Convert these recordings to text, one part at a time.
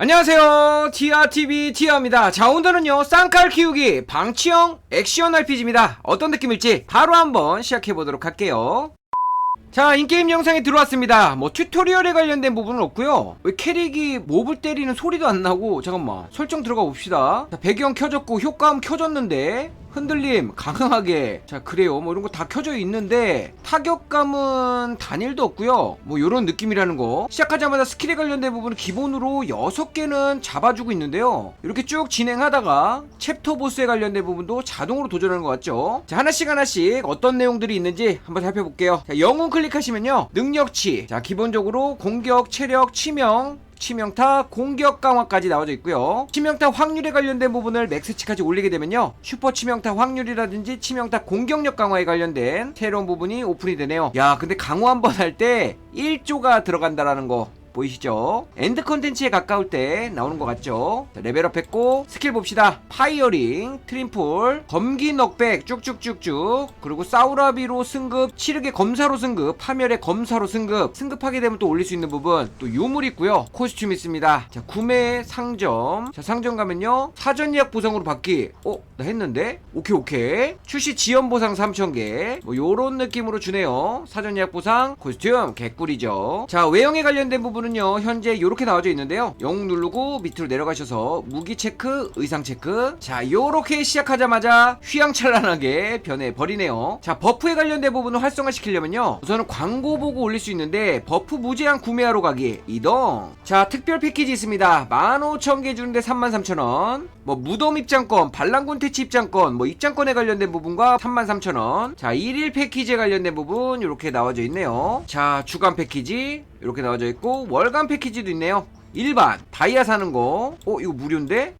안녕하세요. TRTV 티아입니다. 자 오늘은요 쌍칼 키우기 방치형 액션 RPG입니다. 어떤 느낌일지 바로 한번 시작해보도록 할게요. 자 인게임 영상이 들어왔습니다. 뭐 튜토리얼에 관련된 부분은 없고요. 왜 캐릭이 몹을 때리는 소리도 안 나고 잠깐만 설정 들어가 봅시다. 자, 배경 켜졌고 효과음 켜졌는데 흔들림 강하게. 자 그래요. 뭐 이런 거 다 켜져 있는데 타격감은 단일도 없고요. 뭐 요런 느낌이라는 거. 시작하자마자 스킬에 관련된 부분은 기본으로 6개는 잡아주고 있는데요. 이렇게 쭉 진행하다가 챕터 보스에 관련된 부분도 자동으로 도전하는 것 같죠? 자 하나씩 하나씩 어떤 내용들이 있는지 한번 살펴볼게요. 자 영웅 클릭하시면요. 능력치. 자 기본적으로 공격 체력 치명 치명타 공격 강화까지 나와져 있고요. 치명타 확률에 관련된 부분을 맥스치까지 올리게 되면요. 슈퍼 치명타 확률이라든지 치명타 공격력 강화에 관련된 새로운 부분이 오픈이 되네요. 야, 근데 강화 한번 할 때 1조가 들어간다라는 거 보이시죠? 엔드 컨텐츠에 가까울 때 나오는 것 같죠? 자, 레벨업 했고 스킬 봅시다. 파이어링, 트림폴, 검기 넉백 쭉쭉쭉쭉 그리고 사우라비로 승급, 치르게 검사로 승급, 파멸의 검사로 승급 승급하게 되면 또 올릴 수 있는 부분 또 유물 있고요. 코스튬 있습니다. 자 구매 상점 자 상점 가면요 사전 예약 보상으로 받기 어? 나 했는데? 오케이 오케이 출시 지연 보상 3,000개 뭐 요런 느낌으로 주네요. 사전 예약 보상 코스튬 개꿀이죠. 자 외형에 관련된 부분은 요 현재 이렇게 나와져 있는데요. 영웅 누르고 밑으로 내려가셔서 무기 체크, 의상 체크. 자 요렇게 시작하자마자 휘황찬란하게 변해 버리네요. 자 버프에 관련된 부분을 활성화 시키려면요 우선은 광고 보고 올릴 수 있는데 버프 무제한 구매하러 가기 이동. 자 특별 패키지 있습니다. 15,000개 주는데 33,000원. 뭐 무덤 입장권, 반란군 퇴치 입장권, 뭐 입장권에 관련된 부분과 33,000원. 자 1일 패키지에 관련된 부분 이렇게 나와져 있네요. 자 주간 패키지 이렇게 나와져 있고 월간 패키지도 있네요. 일반 다이아 사는 거. 어 이거 무료인데?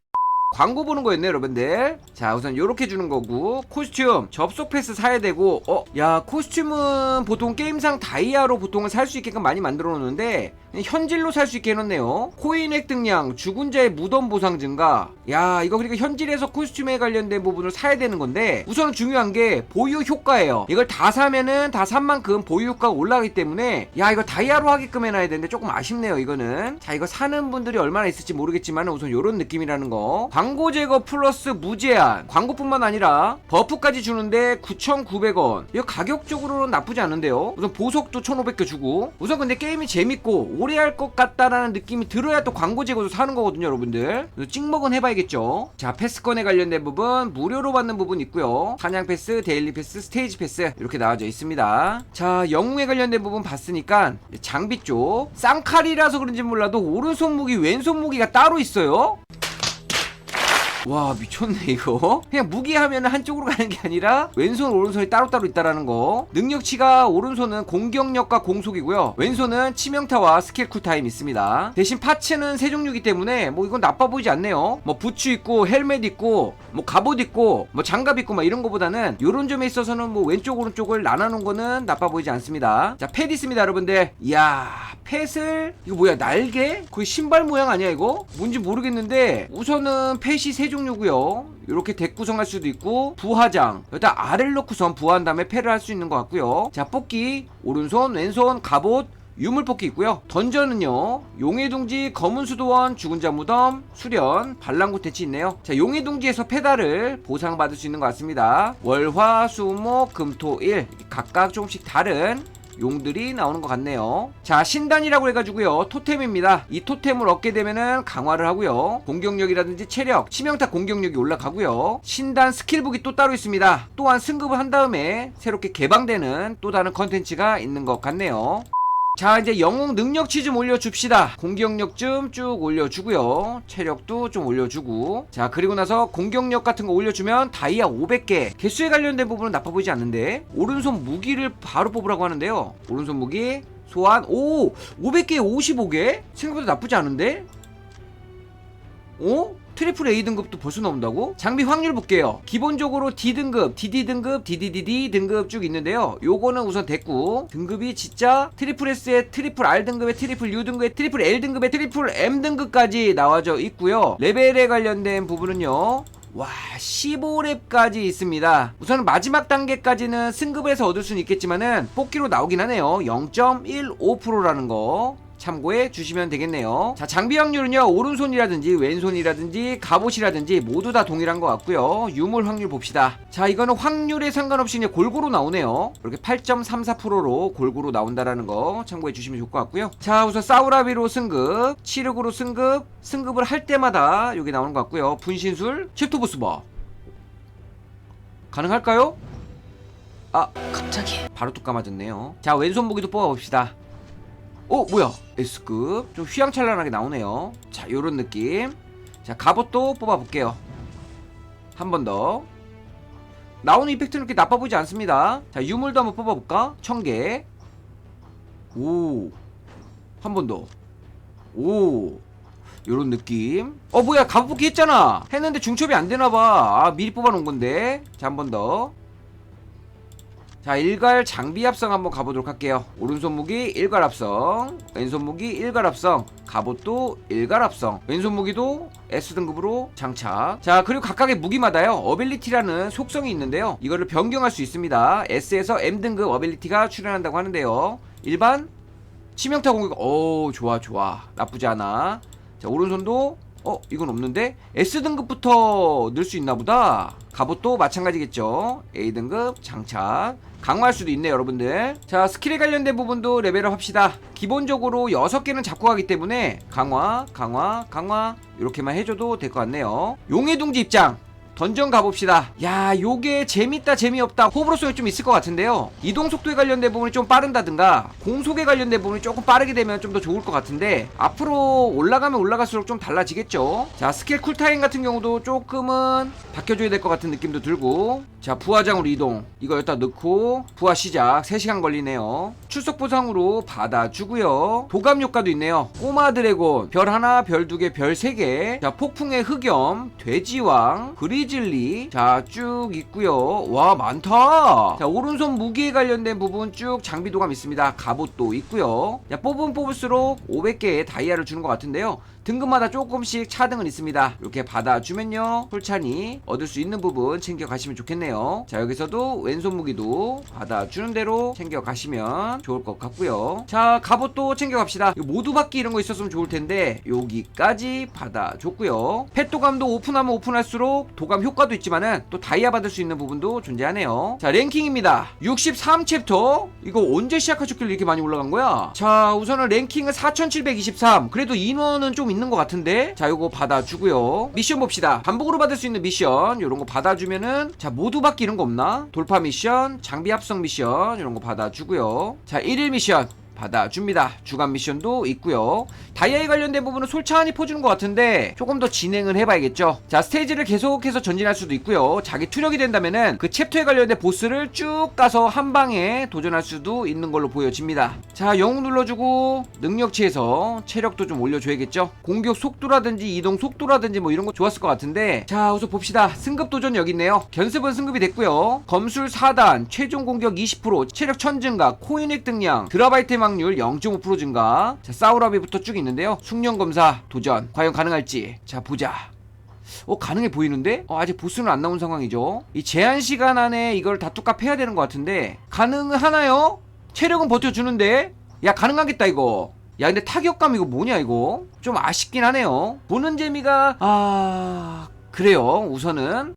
광고 보는 거였네 여러분들. 자 우선 요렇게 주는 거고 코스튬 접속 패스 사야 되고 어 야 코스튬은 보통 게임상 다이아로 보통은 살 수 있게끔 많이 만들어 놓는데 현질로 살 수 있게 해놓네요. 코인 획득량 죽은 자의 무덤 보상 증가. 야 이거 그러니까 현질에서 코스튬에 관련된 부분을 사야 되는 건데 우선 중요한 게 보유 효과예요. 이걸 다 사면은 다 산 만큼 보유 효과가 올라가기 때문에 야 이거 다이아로 하게끔 해놔야 되는데 조금 아쉽네요 이거는. 자 이거 사는 분들이 얼마나 있을지 모르겠지만 우선 요런 느낌이라는 거 광고 제거 플러스 무제한. 광고뿐만 아니라 버프까지 주는데 9,900원. 이거 가격적으로는 나쁘지 않은데요. 우선 보석도 1,500개 주고. 우선 근데 게임이 재밌고 오래 할 것 같다라는 느낌이 들어야 또 광고 제거도 사는 거거든요 여러분들. 찍먹은 해봐야겠죠. 자 패스권에 관련된 부분 무료로 받는 부분 있고요. 사냥 패스 데일리 패스 스테이지 패스 이렇게 나와져 있습니다. 자 영웅에 관련된 부분 봤으니까 장비 쪽. 쌍칼이라서 그런지 몰라도 오른손 무기 왼손 무기가 따로 있어요 와 미쳤네 이거. 그냥 무기 하면 한쪽으로 가는 게 아니라 왼손 오른손이 따로따로 있다라는 거. 능력치가 오른손은 공격력과 공속이고요. 왼손은 치명타와 스킬 쿨타임 있습니다. 대신 파츠는 세 종류이기 때문에 뭐 이건 나빠 보이지 않네요. 뭐 부츠 있고 헬멧 있고 뭐 갑옷 있고 뭐 장갑 있고 막 이런 거보다는 요런 점에 있어서는 뭐 왼쪽 오른쪽을 나눠놓은 거는 나빠 보이지 않습니다. 자팻 있습니다 여러분들. 이야 팻을 이거 뭐야 날개? 거의 신발 모양 아니야 이거? 뭔지 모르겠는데 우선은 팻이 세종 류고요 이렇게 덱 구성할 수도 있고 부화장 여기다 알을 넣고선 부화한 다음에 패를 할 수 있는 것 같고요 자 뽑기 오른손 왼손 갑옷 유물 뽑기 있고요. 던전은요. 용의 둥지, 검은 수도원, 죽은 자 무덤, 수련, 반란구 퇴치 있네요. 자, 용의 둥지에서 페달을 보상받을 수 있는 것 같습니다. 월, 화, 수, 목, 금, 토, 일 각각 조금씩 다른 용들이 나오는 것 같네요. 자, 신단이라고 해가지고요. 토템입니다. 이 토템을 얻게 되면은 강화를 하고요. 공격력이라든지 체력, 치명타 공격력이 올라가고요. 신단 스킬북이 또 따로 있습니다. 또한 승급을 한 다음에 새롭게 개방되는 또 다른 컨텐츠가 있는 것 같네요. 자 이제 영웅 능력치 좀 올려줍시다. 공격력 좀 쭉 올려주고요. 체력도 좀 올려주고. 자 그리고 나서 공격력 같은 거 올려주면 다이아 500개. 개수에 관련된 부분은 나빠 보이지 않는데 오른손 무기를 바로 뽑으라고 하는데요. 오른손 무기 소환. 오 500개에 55개? 생각보다 나쁘지 않은데? 어? 트리플 A 등급도 벌써 나온다고? 장비 확률 볼게요. 기본적으로 D 등급, DD 등급, DDDD 등급 쭉 있는데요. 요거는 우선 됐고 등급이 진짜 트리플 S의 트리플 R 등급의 트리플 U 등급의 트리플 L 등급의 트리플 M 등급까지 나와져 있고요. 레벨에 관련된 부분은요. 와 15렙까지 있습니다 우선 마지막 단계까지는 승급을 해서 얻을 수는 있겠지만은 뽑기로 나오긴 하네요 0.15%라는 거 참고해 주시면 되겠네요. 자, 장비 확률은요, 오른손이라든지 왼손이라든지 갑옷이라든지 모두 다 동일한 것 같고요. 유물 확률 봅시다. 자, 이거는 확률에 상관없이 그냥 골고루 나오네요. 이렇게 8.34%로 골고루 나온다라는 거 참고해 주시면 좋을 것 같고요. 자, 우선 사우라비로 승급, 치르구로 승급, 승급을 할 때마다 여기 나오는 것 같고요. 분신술, 챕터보스 버 가능할까요? 아, 갑자기 바로 뚝 감아졌네요. 자, 왼손 무기도 뽑아봅시다. 오, 뭐야? S급. 좀 휘황찬란하게 나오네요. 자, 요런 느낌. 자, 갑옷도 뽑아볼게요. 한 번 더. 나오는 이펙트는 그렇게 나빠 보이지 않습니다. 자, 유물도 한번 뽑아볼까? 천 개. 오. 한 번 더. 오. 요런 느낌. 어, 뭐야. 갑옷 뽑기 했잖아. 했는데 중첩이 안 되나봐. 아, 미리 뽑아놓은 건데. 자, 한 번 더. 자 일괄 장비 합성 한번 가보도록 할게요. 오른손 무기 일괄 합성 왼손 무기 일괄 합성 갑옷도 일괄 합성. 왼손 무기도 S등급으로 장착. 자 그리고 각각의 무기마다요 어빌리티라는 속성이 있는데요. 이거를 변경할 수 있습니다. S에서 M등급 어빌리티가 출현한다고 하는데요. 일반 치명타 공격. 오 좋아 좋아. 나쁘지 않아. 자 오른손도 어 이건 없는데? S등급부터 넣을 수 있나 보다. 갑옷도 마찬가지겠죠. A등급 장착. 강화할 수도 있네요 여러분들. 자 스킬에 관련된 부분도 레벨업 합시다. 기본적으로 6개는 잡고 가기 때문에 강화 강화 강화 이렇게만 해줘도 될 것 같네요. 용의 둥지 입장 던전 가봅시다. 야, 요게 재밌다, 재미없다, 호불호성이 좀 있을 것 같은데요. 이동 속도에 관련된 부분이 좀 빠른다든가, 공속에 관련된 부분이 조금 빠르게 되면 좀 더 좋을 것 같은데, 앞으로 올라가면 올라갈수록 좀 달라지겠죠. 자, 스킬 쿨타임 같은 경우도 조금은 바뀌어줘야 될 것 같은 느낌도 들고, 자, 부하장으로 이동. 이거 여기다 넣고, 부하 시작. 3시간 걸리네요. 출석 보상으로 받아주고요. 도감 효과도 있네요. 꼬마 드래곤, 별 하나, 별 두 개, 별 세 개. 자, 폭풍의 흑염, 돼지왕, 그리 즐리. 자, 쭉 있고요. 와, 많다. 자, 오른손 무기에 관련된 부분 쭉 장비 도감 있습니다. 갑옷도 있고요. 자, 뽑으면 뽑을수록 500개의 다이아를 주는 것 같은데요. 등급마다 조금씩 차등은 있습니다. 이렇게 받아주면요. 솔찬이 얻을 수 있는 부분 챙겨가시면 좋겠네요. 자, 여기서도 왼손 무기도 받아주는 대로 챙겨가시면 좋을 것 같고요. 자, 갑옷도 챙겨갑시다. 모두 받기 이런 거 있었으면 좋을 텐데 여기까지 받아줬고요. 펫도감도 오픈하면 오픈할수록 도감 효과도 있지만은 또 다이아 받을 수 있는 부분도 존재하네요. 자, 랭킹입니다. 63 챕터. 이거 언제 시작하셨길래 이렇게 많이 올라간 거야? 자, 우선은 랭킹은 4723. 그래도 인원은 좀 있는 것 같은데. 자, 요거 받아주고요. 미션 봅시다. 반복으로 받을 수 있는 미션. 요런 거 받아주면은 자, 모두 받기 이런 거 없나? 돌파 미션, 장비 합성 미션 이런 거 받아주고요. 자, 1일 미션. 받아줍니다. 주간 미션도 있고요. 다이아에 관련된 부분은 솔찬히 퍼주는 것 같은데 조금 더 진행을 해봐야겠죠. 자 스테이지를 계속해서 전진할 수도 있고요. 자기 투력이 된다면은 그 챕터에 관련된 보스를 쭉 가서 한 방에 도전할 수도 있는 걸로 보여집니다. 자 영웅 눌러주고 능력치에서 체력도 좀 올려줘야겠죠. 공격 속도라든지 이동 속도라든지 뭐 이런 거 좋았을 것 같은데 자 우선 봅시다. 승급 도전 여기 있네요. 견습은 승급이 됐고요. 검술 4단, 최종 공격 20%, 체력 1000 증가, 코인액 등량, 드랍 아이 템 확률 0.5% 증가. 자, 사우라비부터 쭉 있는데요. 숙련 검사 도전. 과연 가능할지. 자, 보자. 어, 가능해 보이는데? 어, 아직 보스는 안 나온 상황이죠. 이 제한 시간 안에 이걸 다 뚝갑 해야 되는 것 같은데 가능하나요? 체력은 버텨주는데? 야, 가능하겠다 이거. 야, 근데 타격감 이거 뭐냐 이거? 좀 아쉽긴 하네요. 보는 재미가 아 그래요. 우선은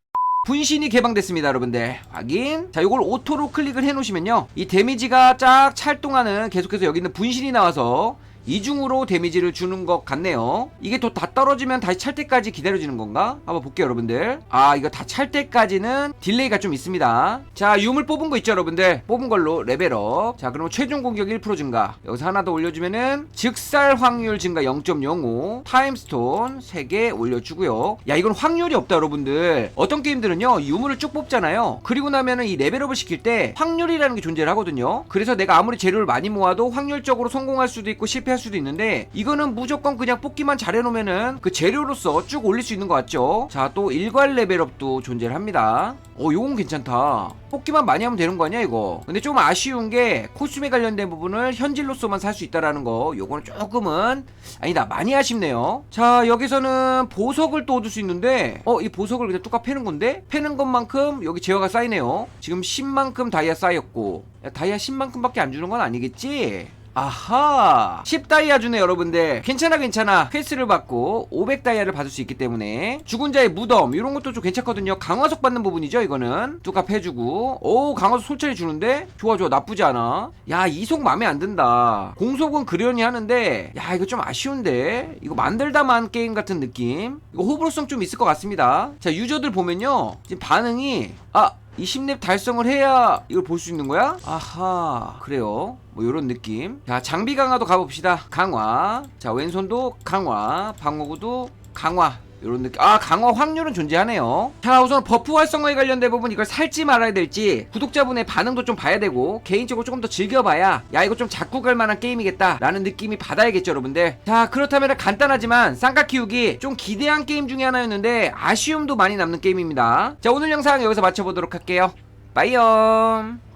분신이 개방됐습니다 여러분들. 확인. 자 요걸 오토로 클릭을 해 놓으시면요. 이 데미지가 쫙 찰 동안은 계속해서 여기 있는 분신이 나와서 이중으로 데미지를 주는 것 같네요. 이게 또 다 떨어지면 다시 찰 때까지 기다려지는 건가? 한번 볼게요 여러분들. 아 이거 다 찰 때까지는 딜레이가 좀 있습니다. 자 유물 뽑은 거 있죠 여러분들? 뽑은 걸로 레벨업. 자 그러면 최종 공격 1% 증가. 여기서 하나 더 올려주면은 즉살 확률 증가 0.05 타임스톤 3개 올려주고요. 야 이건 확률이 없다 여러분들. 어떤 게임들은요 유물을 쭉 뽑잖아요. 그리고 나면은 이 레벨업을 시킬 때 확률이라는 게 존재를 하거든요. 그래서 내가 아무리 재료를 많이 모아도 확률적으로 성공할 수도 있고 실패 할 수도 있는데 이거는 무조건 그냥 뽑기만 잘해놓으면은 그 재료로서 쭉 올릴 수 있는 것 같죠? 자 또 일괄 레벨업도 존재를 합니다. 어 요건 괜찮다. 뽑기만 많이 하면 되는 거 아니야 이거? 근데 좀 아쉬운 게 코스튬에 관련된 부분을 현질로서만 살 수 있다라는 거. 요거는 조금은 아니다 많이 아쉽네요. 자 여기서는 보석을 또 얻을 수 있는데 어 이 보석을 그냥 뚝딱 패는 건데? 패는 것만큼 여기 제어가 쌓이네요. 지금 10만큼 다이아 쌓였고. 야, 다이아 10만큼밖에 안 주는 건 아니겠지 아하! 10다이아 주네 여러분들. 괜찮아 괜찮아. 퀘스트를 받고 500다이아를 받을 수 있기 때문에. 죽은 자의 무덤 이런 것도 좀 괜찮거든요. 강화석 받는 부분이죠 이거는? 뚜값 해주고. 오 강화석 솔처리 주는데? 좋아 좋아. 나쁘지 않아. 야 이속 맘에 안 든다. 공속은 그러니 하는데. 야 이거 좀 아쉬운데? 이거 만들다만 게임 같은 느낌? 이거 호불호성 좀 있을 것 같습니다. 자 유저들 보면요. 지금 반응이 아 20렙 달성을 해야 이걸 볼 수 있는 거야? 아하 그래요. 뭐 요런 느낌. 자 장비 강화도 가봅시다. 강화. 자 왼손도 강화. 방어구도 강화 요런 느낌. 아 강화 확률은 존재하네요. 자 우선 버프 활성화에 관련된 부분 이걸 살지 말아야 될지 구독자분의 반응도 좀 봐야 되고 개인적으로 조금 더 즐겨봐야 야 이거 좀 자꾸 갈 만한 게임이겠다 라는 느낌이 받아야겠죠 여러분들. 자 그렇다면 간단하지만 쌍가 키우기 좀 기대한 게임 중에 하나였는데 아쉬움도 많이 남는 게임입니다. 자 오늘 영상 여기서 마쳐보도록 할게요. 빠이염